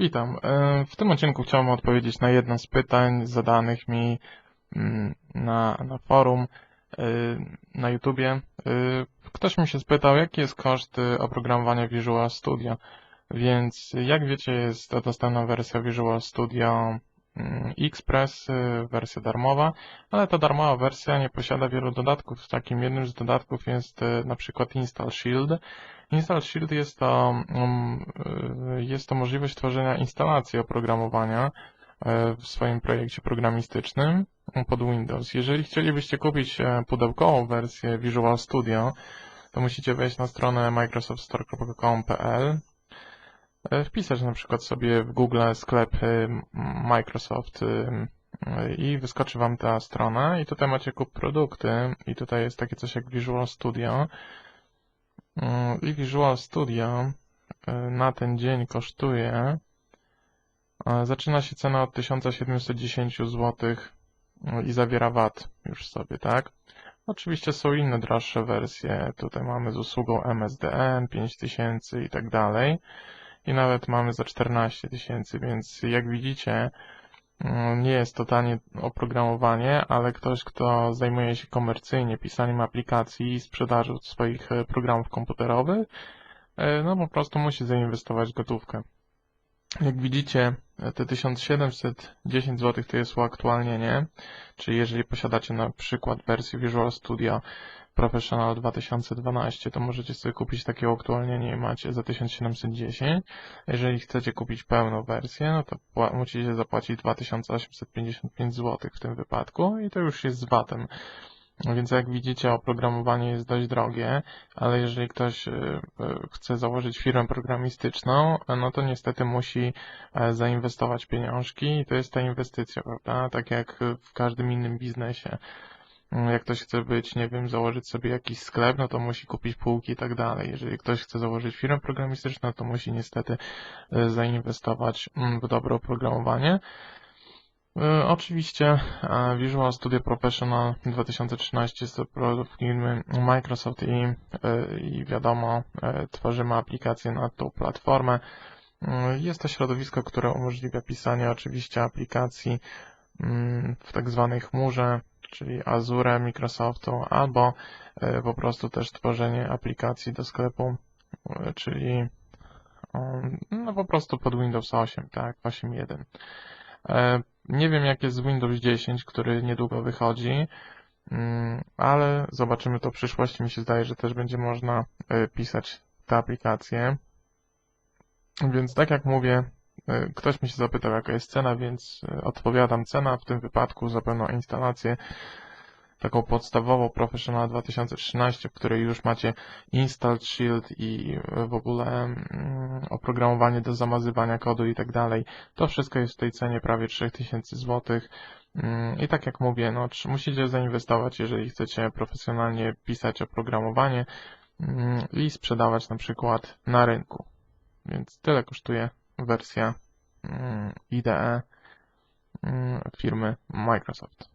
Witam. E, W tym odcinku chciałbym odpowiedzieć na jedno z pytań zadanych mi mm, na, na forum e, na YouTubie. E, Ktoś mi się spytał, jaki jest koszt oprogramowania Visual Studio. Więc jak wiecie, jest dostępna wersja Visual Studio Express, e, wersja darmowa, ale ta darmowa wersja nie posiada wielu dodatków. Takim jednym z dodatków jest e, na przykład Install Shield. Install Shield jest to, um, y, jest to możliwość tworzenia instalacji oprogramowania w swoim projekcie programistycznym pod Windows. Jeżeli chcielibyście kupić pudełkową wersję Visual Studio, to musicie wejść na stronę microsoftstore.com.pl wpisać na przykład sobie w Google sklep Microsoft i wyskoczy Wam ta strona i tutaj macie kup produkty i tutaj jest takie coś jak Visual Studio Mm, i Visual Studio y, na ten dzień kosztuje e, zaczyna się cena od 1710 zł y, i zawiera VAT już sobie, tak? Oczywiście są inne droższe wersje. Tutaj mamy z usługą MSDN 5000 i tak dalej. I nawet mamy za 14 tysięcy, więc jak widzicie, mm, nie jest to tanie oprogramowanie, ale ktoś, kto zajmuje się komercyjnie pisaniem aplikacji i sprzedażą swoich e, programów komputerowych, e, no po prostu musi zainwestować gotówkę. Jak widzicie, e, te 1710 zł to jest uaktualnienie, czyli jeżeli posiadacie na przykład wersję Visual Studio Professional 2012, to możecie sobie kupić takie uaktualnienie i macie za 1710. Jeżeli chcecie kupić pełną wersję, no to musicie zapłacić 2855 zł w tym wypadku i to już jest z VAT-em. Więc jak widzicie, oprogramowanie jest dość drogie, ale jeżeli ktoś y, y, chce założyć firmę programistyczną, no to niestety musi e, zainwestować pieniążki i to jest ta inwestycja, prawda? Tak jak w każdym innym biznesie. Mm, Jak ktoś chce być, nie wiem, założyć sobie jakiś sklep, no to musi kupić półki i tak dalej. Jeżeli ktoś chce założyć firmę programistyczną, to musi niestety e, zainwestować mm, w dobre oprogramowanie. E, Oczywiście e, Visual Studio Professional 2013 jest to produkt firmy Microsoft i, i wiadomo, tworzymy aplikacje na tą platformę. E, Jest to środowisko, które umożliwia pisanie oczywiście aplikacji mm, w tak zwanej chmurze, czyli Azure Microsoftu, albo e, po prostu też tworzenie aplikacji do sklepu, e, czyli no po prostu pod Windows 8, tak, 8.1. E, Nie wiem jak jest Windows 10, który niedługo wychodzi, mm, ale zobaczymy to w przyszłości. Mi się zdaje, że też będzie można pisać te aplikacje. Więc tak jak mówię, ktoś mi się zapytał jaka jest cena, więc e, odpowiadam. Cena w tym wypadku za pełną instalację taką podstawową Professional 2013, w której już macie Install Shield i w ogóle mm, oprogramowanie do zamazywania kodu i tak dalej. To wszystko jest w tej cenie prawie 3000 zł. Mm, I tak jak mówię, no, musicie zainwestować, jeżeli chcecie profesjonalnie pisać oprogramowanie mm, i sprzedawać na przykład na rynku. Więc tyle kosztuje wersja mm, IDE mm, firmy Microsoft.